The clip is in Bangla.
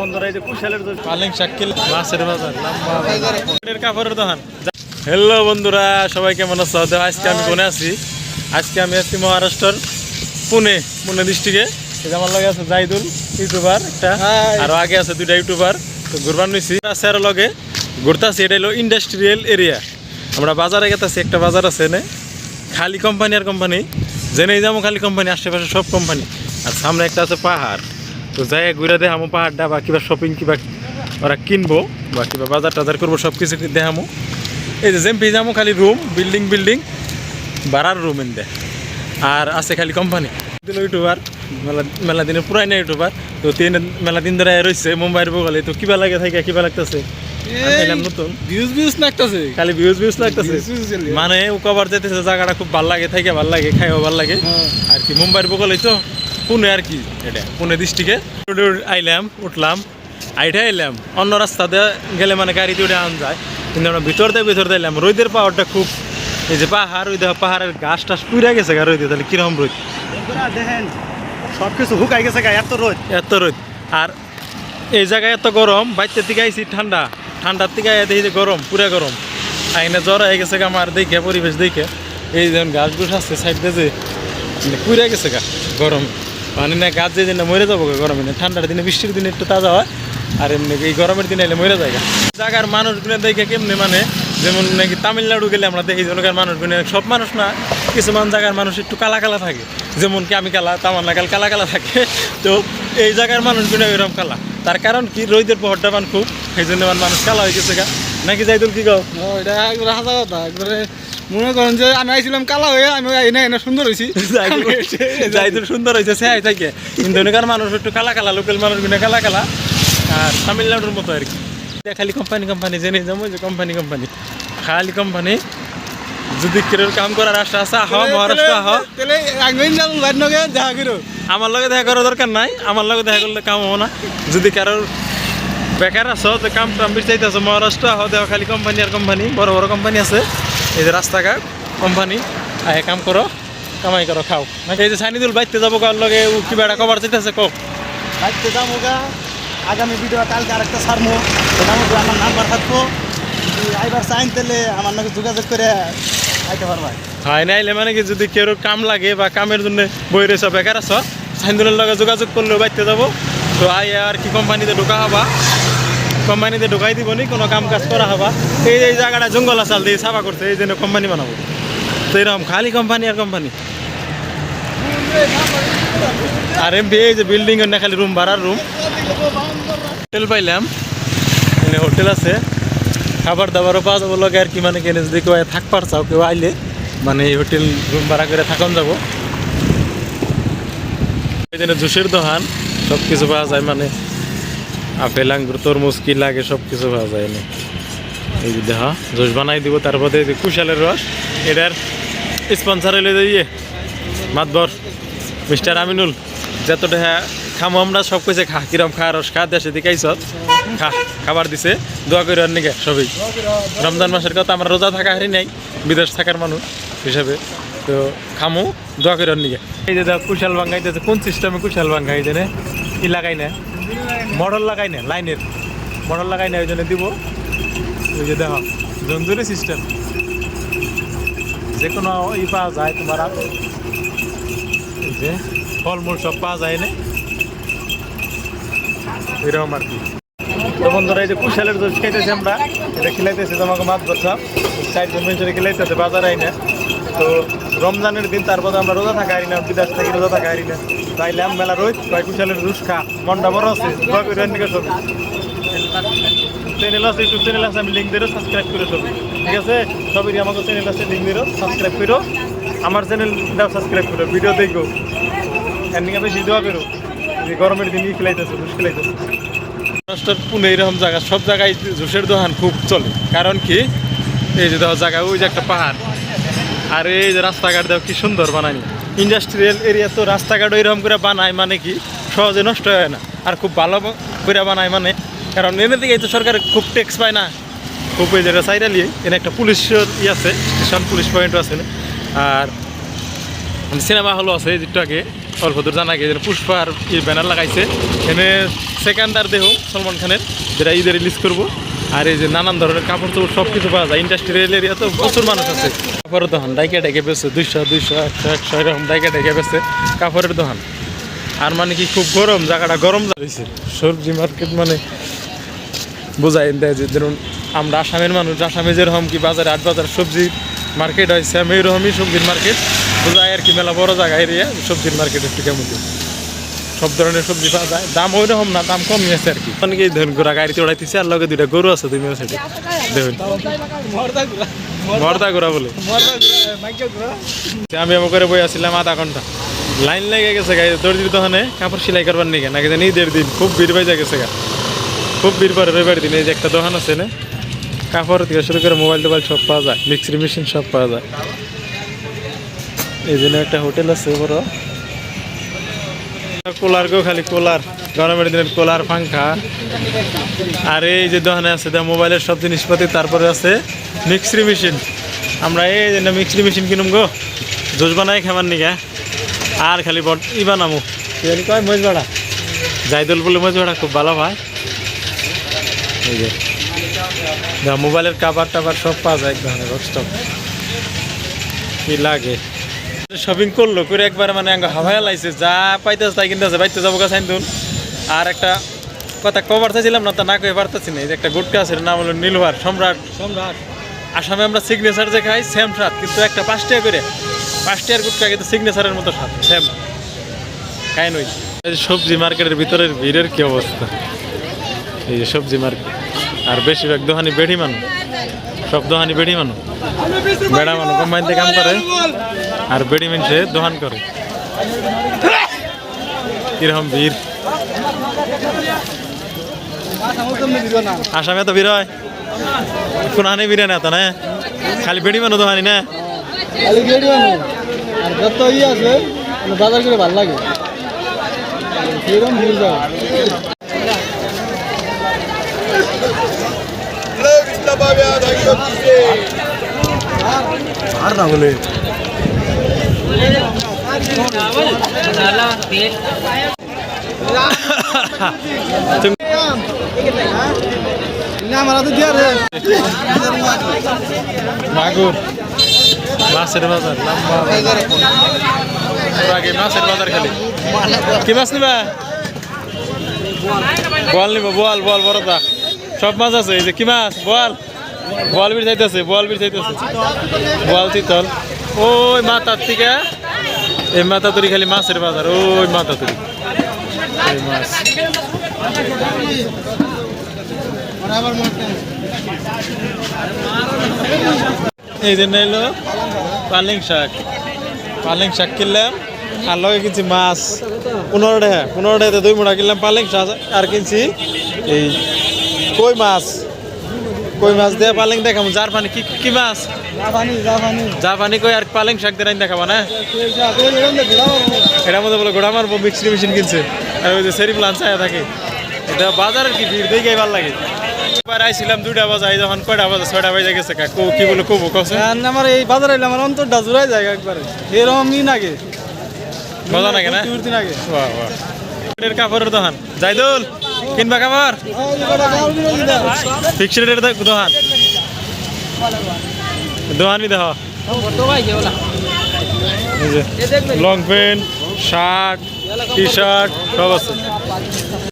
বন্ধুরা এই যে কুশালের যে শাকিল মাছের বাজার লম্বা কাপড়ের দোকান। হ্যালো বন্ধুরা সবাই কেমন আছো? আজকে আমি কোনে আছি। আজকে আমি আছি মহারাষ্ট্রর পুনে পুনে ডিস্ট্রিক্টে আমার লগে আছে জাইদুল ইউটিউবার একটা। আর আগে আছে দুইটা ইউটিউবার তো ঘুরবার নিছি। আছে আর লগে ঘুরতাছি এটা হলো ইন্ডাস্ট্রিয়াল এরিয়া আমরা বাজারে গেতাছি একটা বাজার আছে এনে। খালি কোম্পানি আর কোম্পানি জেনেই যাব খালি কোম্পানি আশেপাশে সব কোম্পানি আর সামনে একটা আছে পাহাড়। তো যাই ঘুরে দেখামো পাহাড়টা বা কিবা শপিং কিবা ওরা কিনবো বা কিবা বাজার টাজার করব সব কিছু দেখামো। এই যে জেম যাব খালি রুম বিল্ডিং বিল্ডিং বাড়ার রুম এনে আর আছে খালি কোম্পানি দিল ইউটিউবার মেলা মেলা দিনের পুরাই না ইউটিউবার তো তিন মেলা দিন ধরে রয়েছে মুম্বাইয়ের বগলে তো কিবা লাগে থাকে কিবা লাগতেছে। মানে উকাবার যেতেছে জায়গাটা খুব ভালো লাগে থাকে ভালো লাগে খাইও ভালো লাগে। হ্যাঁ। আর কি মুম্বাইয়ের বগলেই তো। পুনে আর কি এটা পুনে ডিস্ট্রিক্টে আইলাম উঠলাম আইটা এলাম অন্য রাস্তা দিয়ে গেলে মানে গাড়িতে উঠে আন যায়। কিন্তু আমরা ভিতর দিয়ে ভিতর দিয়ে এলাম রোদের পাওয়ারটা খুব এই যে পাহাড় ওই দেখো পাহাড়ের গাছ টাছ পুড়ে গেছে গা রোদে তাহলে কীরকম রোদ? দেখেন সব কিছু হুকাই গেছে গা এত রোদ। এত রোদ। আর এই জায়গায় এত গরম বাইতে থেকে আইছি ঠান্ডা। ঠান্ডার থেকে আইয়া দেখি যে গরম পুরা গরম। আইনে জ্বর হয়ে গেছে গা আমার দেখে পরিবেশ দেখে। এই যেমন গাছ গুছ আছে সাইড দিয়ে যে মানে পুরা গেছে গা গরম। মানে না গাছ যে দিনে মরে যাব গা গরমে না ঠান্ডার দিনে, বৃষ্টির দিনে একটু তাজা হয়, আর এমনি এই গরমের দিনে এলে মরে যায় জায়গার মানুষগুলো দেখে কেমনি মানে যেমন নাকি তামিলনাড়ু গেলে আমরা দেখি জনকার মানুষগুলো সব মানুষ না, কিছুমান জায়গার মানুষ একটু কালা কালা থাকে, যেমন কি আমি কালা, তামান্না কাল কালা কালা থাকে। তো এই জায়গার মানুষগুলো এরকম কালা। তার কারণ কি, রোদের প্রহরটা মান খুব, সেই জন্য মানুষ কালা হয়ে গেছে গা। নাকি যাইদুল কি গাও এটা হাসা কথা, একবারে মনে করেন যে আমি আইছিলাম কালা হয়ে আমি এনে এনে সুন্দর হয়েছি যাইদুল সুন্দর হয়েছে সে আই থাকে। কিন্তু এখানকার মানুষ একটু কালা কালা লোকাল মানুষগুলো কালা কালা। আর তামিলনাড়ুর মতো আর কি। খালি কোম্পানি কোম্পানি জেনে যাব যে কোম্পানি কোম্পানি খালি কোম্পানি যদি কেউ কাম করার আশা আছে আহ মহারাষ্ট্র আহ। দেখা করো। আমার লগে দেখা করার দরকার নাই আমার লগে দেখা করলে কাম হব না। যদি কারোর বেকার আছো তো কাম টাম বিচাইতেছো মহারাষ্ট্র আহ দেওয়া খালি কোম্পানি আর কোম্পানি বড় বড় কোম্পানি আছে। এই যে রাস্তাঘাট কোম্পানি আহে কাম করো কামাই করো খাও। নাকি এই যে সাইনিদুল বাইতে যাব কার লগে ও কিবা একটা কবার চাইতেছে কো বাইতে যাব গা আগামী ভিডিও কালকে আরেকটা সেটার মধ্যে আমার নাম্বার থাকব। আইবার চাইন তাহলে আমার নাকি যোগাযোগ করে আইতে পারবা। হয় নাইলে মানে কি যদি কেউ কাম লাগে বা কামের জন্য বই রয়েছ বেকার আছো সাইন্দুলের লগে যোগাযোগ করলেও বাইতে যাব। তো আই আর কি কোম্পানিতে ঢোকা হবা। কোম্পানিতে ঢুকাই দিব নি, কোনো কাম কাজ করা হবা। এই এই জায়গাটা জঙ্গল আসাল দিয়ে সাফা করছে, এই জন্য কোম্পানি বানাবো। তো এরকম খালি কোম্পানি আর কোম্পানি। আর এমপি, এই যে বিল্ডিং না খালি রুম ভাড়ার রুম হোটেল পাইলাম। এখানে হোটেল আছে। খাবার দাবারও পাওয়া যাব লগে, আর কি মানে কেনে যদি কেউ থাক পারছাও কেউ আইলে মানে এই হোটেল রুম ভাড়া করে থাকুন যাব। এখানে জুসের দোকান সব কিছু পাওয়া যায় মানে। আপেল আঙ্গুর তরমুজ কি লাগে সব কিছু পাওয়া যায় এনে। এই যে দেখা, জুস বানাই দিব, তারপরে এই যে কুশালের রস। এটার স্পন্সার হইলে ইয়ে মাতবর, মিস্টার আমিনুল। যতটা হ্যাঁ খামো আমরা, সব কিছু খা, কিরম খা, রস খা, দেশে দিকাইছ খা, খাবার দিছে, দোয়া করে আর নিকে সবই। রমজান মাসের কথা, আমরা রোজা থাকা হারি নাই, বিদেশ থাকার মানুষ হিসাবে। তো খামু, দোয়া করে আর নিকে এই যে কুশাল ভাঙ্গাইতেছে কোন সিস্টেমে কুশাল ভাঙ্গাই দেনে কি লাগাই না। মডেল লাগাই না, লাইনের। মডেল লাগাই না ওই জন্য দিব। ওই যে দেখো, জঞ্জুরি সিস্টেম। যে কোনো ই পাওয়া যায় তোমার যে ফলমূল সব পাওয়া যায় না। এরকম আর কি। তো বন্ধুরা, এই যে কুশালের জুস খাইতেছি আমরা। এটা খিলাইতেছি, তোমাকে মাছ বসা চারজন মিনিটের খেলাইতেছে, বাজার আই না তো রমজানের দিন তারপর আমরা রোজা থাকা হারি না বিদেশ থাকি রোজা থাকা হারি না। তাইলাম মেলা রোজ কয় কুশালের জুস খা মনটা বড় আছে, দোয়া করে সব চ্যানেল আছে ইউটিউব চ্যানেল আছে, আমি লিঙ্ক দিয়ে সাবস্ক্রাইব করে সবই ঠিক আছে? সবই আমাকে চ্যানেল আছে লিঙ্ক দিয়ে সাবস্ক্রাইব করো। আমার চ্যানেলটাও সাবস্ক্রাইব করো ভিডিও দেখো। এমনি বেশি দোয়া করো। গরমের দিন খেলাইতেছে জুস খেলাইতেছে। মহারাষ্ট্রের পুনে এরকম জায়গা, সব জায়গায় জুসের দোকান খুব চলে। কারণ কি? এই যে দেখো জায়গা, ওই যে একটা পাহাড়। আর এই যে রাস্তাঘাট দেখো, কি সুন্দর বানানি। ইন্ডাস্ট্রিয়াল এরিয়া তো রাস্তাঘাট এরকম করে বানায় মানে কি? সহজে নষ্ট হয় না। আর খুব ভালো করে বানায় মানে। কারণ এনে দিকে তো সরকার খুব ট্যাক্স পায় না। খুব এই জায়গা সাইডালি এনে একটা পুলিশের ই আছে, স্টেশন পুলিশ পয়েন্টও আছে। আর সিনেমা হলও আছে যেটা আগে। অল্প দূর জানা গিয়ে পুষ্পার ব্যানার লাগাইছে। এনে সেকেন্ডার দেহ, সলমান খানের, যেটা ঈদে রিলিজ করব। আর এই যে নানান ধরনের কাপড় চোপড় সব কিছু পাওয়া যায়। ইন্ডাস্ট্রিয়াল এরিয়া তো প্রচুর মানুষ আছে। কাপড়ের দোকান, ডাইকে ডেকে বেছে দুইশো দুইশো, একশো একশো এরকম ডাইকে ডেকে বেছে কাপড়ের দোকান। আর মানে কি খুব গরম, জায়গাটা গরম যাচ্ছে সবজি মার্কেট মানে বোঝাই দেয় যে ধরুন আমরা আসামের মানুষ, আসামে যেরকম কি বাজারে আট বাজার সবজি মার্কেট হয় সেম এইরকমই সবজির মার্কেট বোঝায় আর কি, মেলা বড় জায়গা এরিয়া সবজির মার্কেট একটু কেমন। সব ধরনের সবজি পাওয়া যায়। দাম ওই রকম না দাম কমই আছে আর কি। অনেকে ধরুন গোড়া গাড়িতে উড়াইতেছে আর লগে দুইটা গরু আছে তুমি সাইডে দেখুন। মর্দা গোড়া বলে। আমি আমার করে বই আসছিলাম আধা ঘণ্টা। লাইন লেগে গেছে গাড়ি দর্জির দোকানে কাপড় সেলাই করবার নিকে নাকি জানি ঈদের দিন খুব ভিড় বাইজা গেছে গা। খুব ভিড় পরে রবিবার দিন এই যে একটা দোকান আছে না কাপড় থেকে শুরু করে মোবাইল টোবাইল সব পাওয়া যায় মিক্সির মেশিন সব পাওয়া যায়। এই জন্য একটা হোটেল আছে বড়। কোলার গো খালি কোলার গরমের দিনের কোলার পাঙ্খা আর এই যে দোকানে আছে মোবাইলের সব জিনিসপাতি তারপরে আছে মিক্সির মেশিন। আমরা এই যে মিক্সির মেশিন কিনুম গো। জোস বানাই খাবার নিকা। আর খালি বট ই বানামু। কি কয় মজ ভাড়া জাইদুল বলে মজ ভাড়া খুব ভালো ভাই। এই যে। মোবাইলের কাবার টাবার সব পাওয়া যায় এক ধরনের কি লাগে? শপিং করল করে একবার মানে হাওয়ায় লাইছে যা পাইতেছে তাই কিনতে আছে বাইতে যাব গা সাইন আর একটা কথা কবার চাইছিলাম না তা না কয়ে পারতেছি না একটা গুটকা আছে নাম হলো নীলভার সম্রাট। সম্রাট। আসামে আমরা সিগনেচার যে খাই সেম স্বাদ কিন্তু একটা পাঁচ টাকা করে পাঁচ টাকার গুটকা কিন্তু সিগনেচারের মতো স্বাদ সেম খাই নই। সবজি মার্কেটের ভিতরের ভিড়ের কি অবস্থা? এই যে সবজি মার্কেট আর বেশিরভাগ দোকানি বেড়ি মানুষ সব দোকানি বেড়ি মানুষ। বেড়া মানুষ কোম্পানিতে কাম করে। আর বেড়ি মানুষে দোকান করে। কীরকম ভিড়? আসামে তো ভিড় হয়। কোন হানি ভিড়ে না তো না? খালি বেড়ি মানুষ দোকানি না? খালি আর যত ই আছে মানে বাজার করে ভালো লাগে। কীরকম ভিড় যায়? আর না বলে। তো মাগুর মাছের বাজার আগে মাছের বাজার খালি। কি মাছ নিবা? বল নিব বল বল বড়টা সব মাছ আছে, এই যে কি মাছ? বল বল বির চাইতেছে বল বির চাইতেছে। বল চিতল ওই মাথার থেকে। এই মাথা তুরি খালি মাছের বাজার, ওই মাথা তুরি এই মাছ। এই জন্য এলো পালিং শাক। পালিং শাক কিনলাম, আর লগে কিনছি মাছ। পনেরো টাকা, পনেরো টাকাতে দুই মোটা কিনলাম পালিং শাক, আর কিনছি এই কই মাছ? কই মাছ দিয়ে পালিং দেখাম যার পানি কি কি মাছ? জাপানি জাপানি। যা পানি কই আর পালিং শাক দিয়ে দেখাবো না? এটার মধ্যে বলে গোড়া মারবো মিক্সি মেশিন কিনছে। আর ওই যে সেরি প্লান চায় থাকে। এটা বাজারের কি ভিড়? দেখে ভালো লাগে। এবার আইছিলাম দুইটা বাজায় যখন কয়টা বাজে ছয়টা বাজে গেছে কাকু কি বলে কবো কছে আমার এই বাজারে এলে আমার অন্তরটা জুড়াই যায় একবারে। এরকমই নাগে। মজা লাগে না? উঠতে নাগে বাহ বাহ। এর কাপড়ের দোকান। জাইদুল! কিনবা কাপড় ফিক্সড রেট দেখো এই যে long pant shirt T shirt সব আছে।